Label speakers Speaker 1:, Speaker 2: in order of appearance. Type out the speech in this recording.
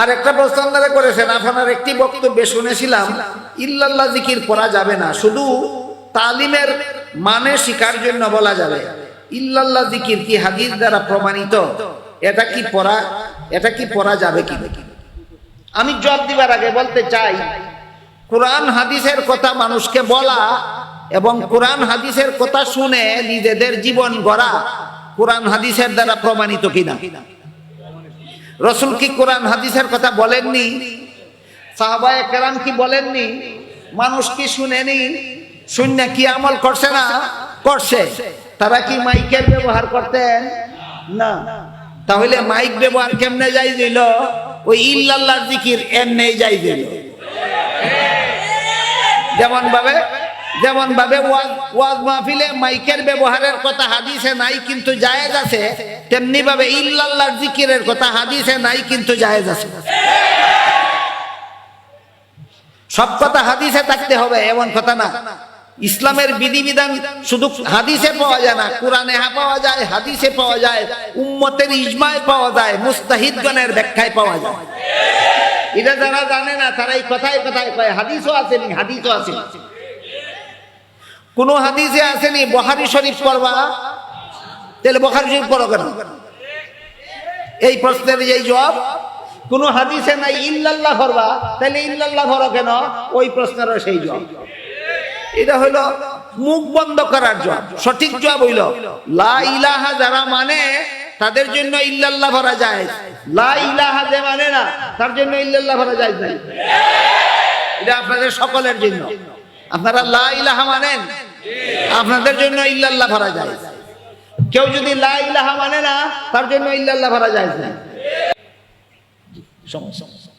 Speaker 1: আর একটা প্রশ্ন আপনারা করেছেন, আপনার একটি বক্তব্যে শুনেছিলাম, ইল্লাল্লাহ জিকির পড়া যাবে না, শুধু তালিমের মানে শিকার জন্য বলা যাবে। ইল্লাল্লাহ জিকির কি হাদিস দ্বারা প্রমাণিত? এটা কি পড়া, এটা কি পড়া যাবে কি? আমি জবাব দিবার আগে বলতে চাই, কোরআন হাদিসের কথা মানুষকে বলা এবং কোরআন হাদিসের কথা শুনে নিজেদের জীবন গড়া কোরআন হাদিসের দ্বারা প্রমাণিত কিনা? রসুল কি কোরআন, হাদিসের কথা বলেননি? সাহাবায়ে কেরাম কি বলেননি? মানুষ কি শুনেনি? শূন্য কি আমল করছে না? করছে। তারা কি মাইকের ব্যবহার করতেন? না। তাহলে মাইক ব্যবহার কেমনে যাই দিল? ওই ইল্লাল্লাহর জিকির এমনি যাই দিল। যেমন ভাবে যেমন ভাবে ওয়াজ মাহফিলে মাইকের ব্যবহারের কথা হাদিসে নাই কিন্তু জায়েজ আছে, তেমনি ভাবে ইল্লাল্লাহর জিকিরের কথা হাদিসে নাই কিন্তু জায়েজ আছে। সব কথা হাদিসে থাকতে হবে, এমন কথা না। ইসলামের বিধিবিধান শুধু হাদিসে পাওয়া যায় না, কোরআনে পাওয়া যায়, হাদিসে পাওয়া যায়, উম্মতের ইজমায় পাওয়া যায়, মুস্তাহিদগণের ব্যাখ্যায় পাওয়া যায়। এটা যারা জানে না, তারা এই কথায় কথায় কয়, হাদিসও আসেনি হাদিসও আসেনি কোন হাদিসে আসেনি বহারি শরীফ পড়বা? তাহলে বহারি শরীফ পড়ো কেন? এই প্রশ্নের এই জবাব, কোন হাদিসে নাই, ইল্লাল্লাহ পড়বা? তাহলে ইল্লাল্লাহ পড়ো কেন? ওই প্রশ্নেরও সেই জবাব। এটা হইল মুখ বন্ধ করার জবাব, সঠিক জবাব হইল, লা ইলাহা যারা মানে তাদের জন্য ইল্লাল্লাহ ভরা যায় লা ইলাহা যে মানে না, তার জন্য ইল্লাল্লাহ ভরা যায় না এটা আপনাদের সকলের জন্য। আপনারা লা ইলাহা মানেন? আপনাদের জন্য ইল্লাল্লাহ ভরা যায়। কেউ যদি লা ইলাহা মানে না, তার জন্য ইল্লাল্লাহ ভরা যায়। না সমস্যা।